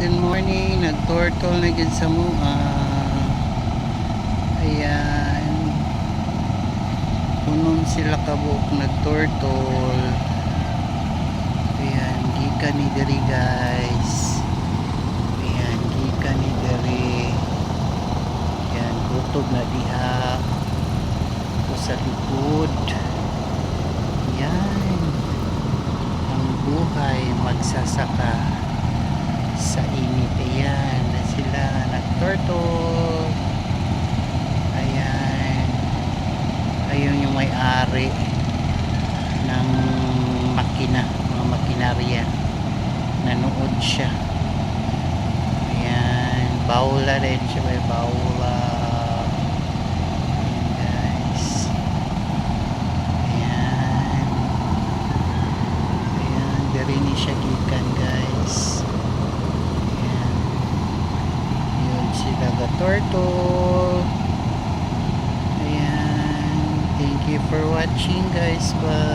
good morning. Nag-turtle na gid sa mua. Ayan. Punon sila kabuk nag-turtle. Ayan, gikan ni diri guys. Ayan, gikan ni diri. Ayan, kutob na diha. Ito sa likod. Ayan. Ang buhay magsasaka sa init. Ayan, na sila nag-turtle. Ayan. Ayun yung may-ari ng makina, mga makinarya. Nanood siya. Ayan, baula rin siya. May baula. Ayan, guys. Ayan. Ayan, dari ni siya gikan, guys. Ayan. Yun sila ga turtle. For watching, guys. Bye.